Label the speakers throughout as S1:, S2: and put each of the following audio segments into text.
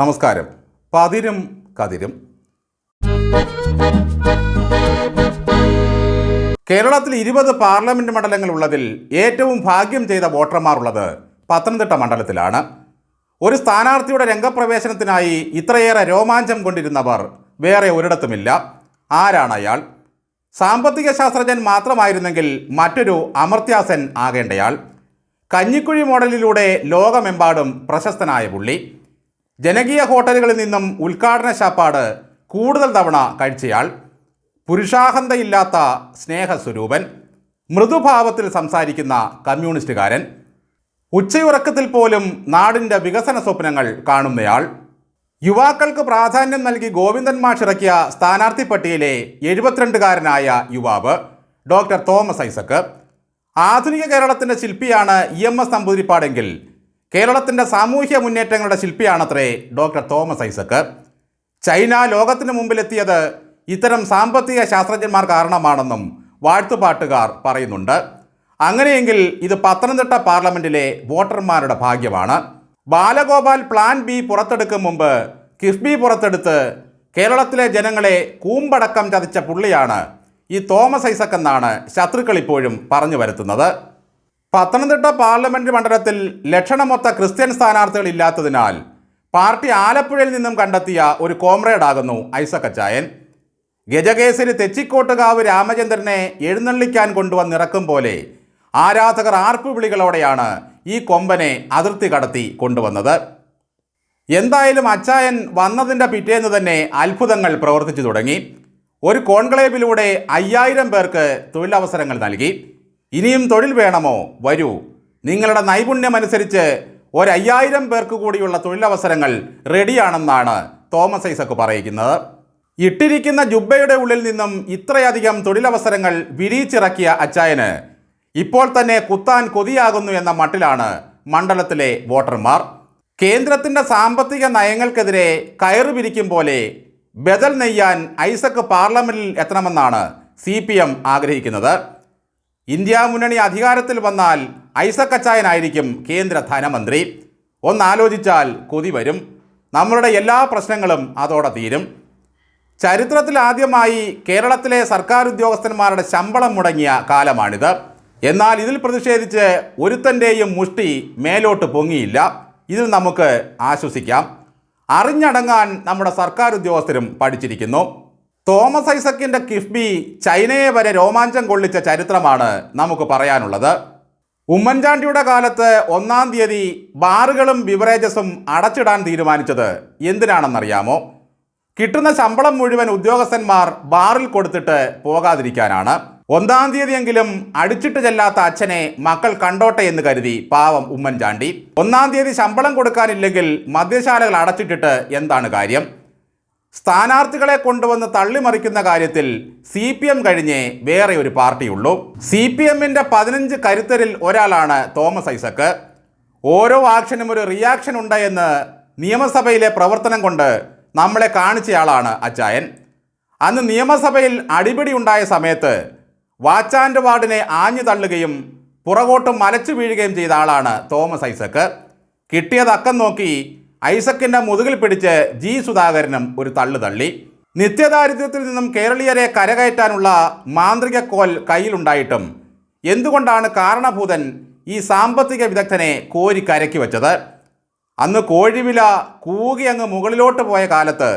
S1: നമസ്കാരം. പതിരും കതിരും. കേരളത്തിൽ ഇരുപത് പാർലമെന്റ് മണ്ഡലങ്ങൾ ഉള്ളതിൽ ഏറ്റവും ഭാഗ്യം ചെയ്ത വോട്ടർമാർ ഉള്ളത് പത്തനംതിട്ട മണ്ഡലത്തിലാണ്. ഒരു സ്ഥാനാർത്ഥിയുടെ രംഗപ്രവേശനത്തിനായി ഇത്രയേറെ രോമാഞ്ചം കൊണ്ടിരുന്നവർ വേറെ ഒരിടത്തുമില്ല. ആരാണ് അയാൾ? സാമ്പത്തിക ശാസ്ത്രജ്ഞൻ മാത്രമായിരുന്നെങ്കിൽ മറ്റൊരു അമർത്യാസൻ ആകേണ്ടയാൾ. കഞ്ഞിക്കുഴി മോഡലിലൂടെ ലോകമെമ്പാടും പ്രശസ്തനായ പുള്ളി. ജനകീയ ഹോട്ടലുകളിൽ നിന്നും ഉദ്ഘാടന ശാപ്പാട് കൂടുതൽ തവണ കഴിച്ചയാൾ പുരുഷാഹന്തയില്ലാത്ത സ്നേഹസ്വരൂപൻ മൃദുഭാവത്തിൽ സംസാരിക്കുന്ന കമ്മ്യൂണിസ്റ്റുകാരൻ ഉച്ചയുറക്കത്തിൽ പോലും നാടിന്റെ വികസന സ്വപ്നങ്ങൾ കാണുന്നയാൾ യുവാക്കൾക്ക് പ്രാധാന്യം നൽകി ഗോവിന്ദൻ മാഷ് ഇറക്കിയ സ്ഥാനാർത്ഥി പട്ടികയിലെ എഴുപത്തിരണ്ടുകാരനായ യുവാവ് ഡോക്ടർ തോമസ് ഐസക്ക് ആധുനിക കേരളത്തിന്റെ ശില്പിയാണ് ഇ എം എസ് നമ്പൂതിരിപ്പാടെങ്കിൽ കേരളത്തിന്റെ സാമൂഹ്യ മുന്നേറ്റങ്ങളുടെ ശില്പിയാണത്രേ ഡോക്ടർ തോമസ് ഐസക്ക്. ചൈന ലോകത്തിന് മുമ്പിലെത്തിയത് ഇത്തരം സാമ്പത്തിക ശാസ്ത്രജ്ഞന്മാർ കാരണമാണെന്നും വാഴ്ത്തുപാട്ടുകാർ പറയുന്നുണ്ട്. അങ്ങനെയെങ്കിൽ ഇത് പത്തനംതിട്ട പാർലമെന്റിലെ വോട്ടർമാരുടെ ഭാഗ്യമാണ്. ബാലഗോപാൽ പ്ലാൻ ബി പുറത്തെടുക്കും മുമ്പ് കിഫ്ബി പുറത്തെടുത്ത് കേരളത്തിലെ ജനങ്ങളെ കൂമ്പടക്കം ചതിച്ച പുള്ളിയാണ് ഈ തോമസ് ഐസക് എന്നാണ് ശത്രുക്കൾ ഇപ്പോഴും പറഞ്ഞു വരുത്തുന്നത് പത്തനംതിട്ട പാർലമെന്റ് മണ്ഡലത്തിൽ ലക്ഷണമൊത്ത ക്രിസ്ത്യൻ സ്ഥാനാർത്ഥികൾ ഇല്ലാത്തതിനാൽ പാർട്ടി ആലപ്പുഴയിൽ നിന്നും കണ്ടെത്തിയ ഒരു കോമ്രേഡാകുന്നു ഐസക് അച്ചായൻ. ഗജകേസരി തെച്ചിക്കോട്ടുകാവ് രാമചന്ദ്രനെ എഴുന്നള്ളിക്കാൻ കൊണ്ടുവന്നിറക്കും പോലെ ആരാധകർ ആർപ്പുവിളികളോടെയാണ് ഈ കൊമ്പനെ അതിർത്തി കടത്തി കൊണ്ടുവന്നത്. എന്തായാലും അച്ചായൻ വന്നതിന്റെ പിറ്റേന്ന് തന്നെ അത്ഭുതങ്ങൾ പ്രവർത്തിച്ചു തുടങ്ങി. ഒരു കോൺക്ലേവിലൂടെ അയ്യായിരം പേർക്ക് തൊഴിലവസരങ്ങൾ നൽകി. ഇനിയും തൊഴിൽ വേണമോ? വരൂ. നിങ്ങളുടെ നൈപുണ്യമനുസരിച്ച് ഒരു പേർക്ക് കൂടിയുള്ള തൊഴിലവസരങ്ങൾ റെഡിയാണെന്നാണ് തോമസ് ഐസക്ക് പറയുന്നത്. ഇട്ടിരിക്കുന്ന ജുബയുടെ ഉള്ളിൽ നിന്നും ഇത്രയധികം തൊഴിലവസരങ്ങൾ വിരിയിച്ചിറക്കിയ അച്ചായന് ഇപ്പോൾ തന്നെ കുത്താൻ കൊതിയാകുന്നു എന്ന മട്ടിലാണ് മണ്ഡലത്തിലെ വോട്ടർമാർ. കേന്ദ്രത്തിന്റെ സാമ്പത്തിക നയങ്ങൾക്കെതിരെ കയറ് പിരിക്കും പോലെ ബദൽ നെയ്യാൻ ഐസക് പാർലമെന്റിൽ എത്തണമെന്നാണ് സി ആഗ്രഹിക്കുന്നത്. ഇന്ത്യ മുന്നണി അധികാരത്തിൽ വന്നാൽ ഐസക് അച്ചായനായിരിക്കും കേന്ദ്ര ധനമന്ത്രി. ഒന്നാലോചിച്ചാൽ കൊതി വരും. നമ്മളുടെ എല്ലാ പ്രശ്നങ്ങളും അതോടെ തീരും. ചരിത്രത്തിൽ ആദ്യമായി കേരളത്തിലെ സർക്കാർ ഉദ്യോഗസ്ഥന്മാരുടെ ശമ്പളം മുടങ്ങിയ കാലമാണിത്. എന്നാൽ ഇതിൽ പ്രതിഷേധിച്ച് ഒരുത്തന്റെയും മുഷ്ടി മേലോട്ട് പൊങ്ങിയില്ല. ഇതിൽ നമുക്ക് ആശ്വസിക്കാം. അറിഞ്ഞടങ്ങാൻ നമ്മുടെ സർക്കാർ ഉദ്യോഗസ്ഥരും പഠിച്ചിരിക്കുന്നു. തോമസ് ഐസക്കിന്റെ കിഫ്ബി ചൈനയെ വരെ രോമാഞ്ചം കൊള്ളിച്ച ചരിത്രമാണ് നമുക്ക് പറയാനുള്ളത്. ഉമ്മൻചാണ്ടിയുടെ കാലത്ത് ഒന്നാം തീയതി ബാറുകളും ബിവറേജസും അടച്ചിടാൻ തീരുമാനിച്ചത് എന്തിനാണെന്നറിയാമോ? കിട്ടുന്ന ശമ്പളം മുഴുവൻ ഉദ്യോഗസ്ഥന്മാർ ബാറിൽ കൊടുത്തിട്ട് പോകാതിരിക്കാനാണ്. ഒന്നാം തീയതിയെങ്കിലും അടിച്ചിട്ട് ചെല്ലാത്ത അച്ഛനെ മക്കൾ കണ്ടോട്ടെ എന്ന് കരുതി പാവം ഉമ്മൻചാണ്ടി. ഒന്നാം തീയതി ശമ്പളം കൊടുക്കാനില്ലെങ്കിൽ മദ്യശാലകൾ അടച്ചിട്ടിട്ട് എന്താണ് കാര്യം? സ്ഥാനാർത്ഥികളെ കൊണ്ടുവന്ന് തള്ളിമറിക്കുന്ന കാര്യത്തിൽ സി പി എം കഴിഞ്ഞേ വേറെ ഒരു പാർട്ടിയുള്ളൂ. സി പി എമ്മിന്റെ പതിനഞ്ച് കരുത്തരിൽ ഒരാളാണ് തോമസ് ഐസക്ക്. ഓരോ ആക്ഷനും ഒരു റിയാക്ഷൻ ഉണ്ട് എന്ന് നിയമസഭയിലെ പ്രവർത്തനം കൊണ്ട് നമ്മളെ കാണിച്ചയാളാണ് അച്ചായൻ. അന്ന് നിയമസഭയിൽ അടിപിടി ഉണ്ടായ സമയത്ത് വാച്ചാന്റെ വാർഡിനെ ആഞ്ഞു തള്ളുകയും പുറകോട്ട് മലച്ചു വീഴുകയും ചെയ്ത ആളാണ് തോമസ് ഐസക്ക്. കിട്ടിയത് അക്കം നോക്കി ഐസക്കിന്റെ മുതുകിൽ പിടിച്ച് ജി സുധാകരനും ഒരു തള്ളു തള്ളി. നിത്യദാരിദ്ര്യത്തിൽ നിന്നും കേരളീയരെ കരകയറ്റാനുള്ള മാന്ത്രിക കോൽ കയ്യിലുണ്ടായിട്ടും എന്തുകൊണ്ടാണ് കാരണഭൂതൻ ഈ സാമ്പത്തിക വിദഗ്ധനെ കോരി കരക്കി വച്ചത്? അന്ന് കോഴിവില കൂകി അങ്ങ് മുകളിലോട്ട് പോയ കാലത്ത്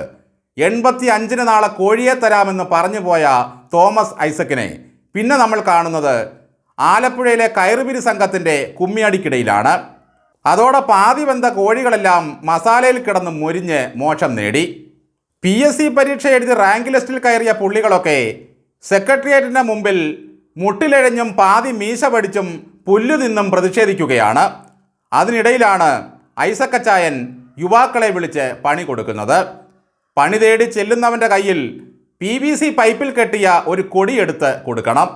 S1: എൺപത്തി അഞ്ചിന് നാളെ കോഴിയെ തരാമെന്ന് പറഞ്ഞു പോയ തോമസ് ഐസക്കിനെ പിന്നെ നമ്മൾ കാണുന്നത് ആലപ്പുഴയിലെ കയറുപിരി സംഘത്തിന്റെ കുമ്മിയടിക്കിടയിലാണ്. അതോടെ പാതി വെന്ത കോഴികളെല്ലാം മസാലയിൽ കിടന്ന് മുരിഞ്ഞ് മോക്ഷം നേടി. പി എസ് സി പരീക്ഷ എഴുതി റാങ്ക് ലിസ്റ്റിൽ കയറിയ പുള്ളികളൊക്കെ സെക്രട്ടേറിയറ്റിന്റെ മുമ്പിൽ മുട്ടിലെഴഞ്ഞും പാതി മീശ പഠിച്ചും പുല്ലു നിന്നും പ്രതിഷേധിക്കുകയാണ്. അതിനിടയിലാണ് ഐസക്കച്ചായൻ യുവാക്കളെ വിളിച്ച് പണി കൊടുക്കുന്നത്. പണി തേടി ചെല്ലുന്നവന്റെ കയ്യിൽ പി വി സി പൈപ്പിൽ കെട്ടിയ ഒരു കൊടിയെടുത്ത് കൊടുക്കണം.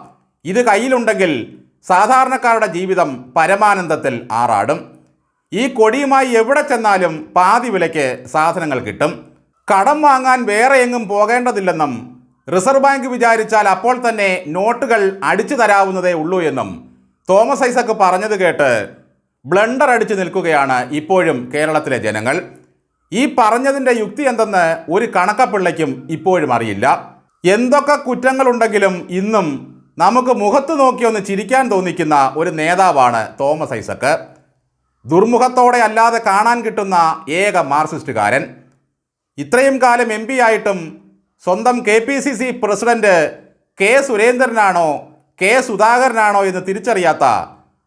S1: ഇത് കയ്യിലുണ്ടെങ്കിൽ സാധാരണക്കാരുടെ ജീവിതം പരമാനന്ദത്തിൽ ആറാടും. ഈ കൊടിയുമായി എവിടെ ചെന്നാലും പാതി വിലയ്ക്ക് സാധനങ്ങൾ കിട്ടും. കടം വാങ്ങാൻ വേറെ എങ്ങും പോകേണ്ടതില്ലെന്നും റിസർവ് ബാങ്ക് വിചാരിച്ചാൽ അപ്പോൾ തന്നെ നോട്ടുകൾ അടിച്ചു തരാവുന്നതേ ഉള്ളൂ എന്നും തോമസ് ഐസക്ക് പറഞ്ഞത് കേട്ട് ബ്ലണ്ടർ അടിച്ചു നിൽക്കുകയാണ് ഇപ്പോഴും കേരളത്തിലെ ജനങ്ങൾ. ഈ പറഞ്ഞതിന്റെ യുക്തി എന്തെന്ന് ഒരു കണക്കപ്പിള്ളയ്ക്കും ഇപ്പോഴും അറിയില്ല. എന്തൊക്കെ കുറ്റങ്ങളുണ്ടെങ്കിലും ഇന്നും നമുക്ക് മുഖത്ത് നോക്കിയൊന്ന് ചിരിക്കാൻ തോന്നിക്കുന്ന ഒരു നേതാവാണ് തോമസ് ഐസക്ക് ദുർമുഖത്തോടെ അല്ലാതെ കാണാൻ കിട്ടുന്ന ഏക മാർക്സിസ്റ്റുകാരൻ. ഇത്രയും കാലം എം പി ആയിട്ടും സ്വന്തം K P C C president K സുരേന്ദ്രനാണോ K സുധാകരനാണോ എന്ന് തിരിച്ചറിയാത്ത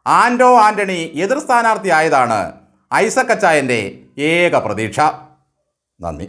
S1: ആൻഡോ ആന്റണി എതിർ സ്ഥാനാർത്ഥിയായതാണ് ഐസക് അച്ചായന്റെ ഏക പ്രതീക്ഷ. നന്ദി.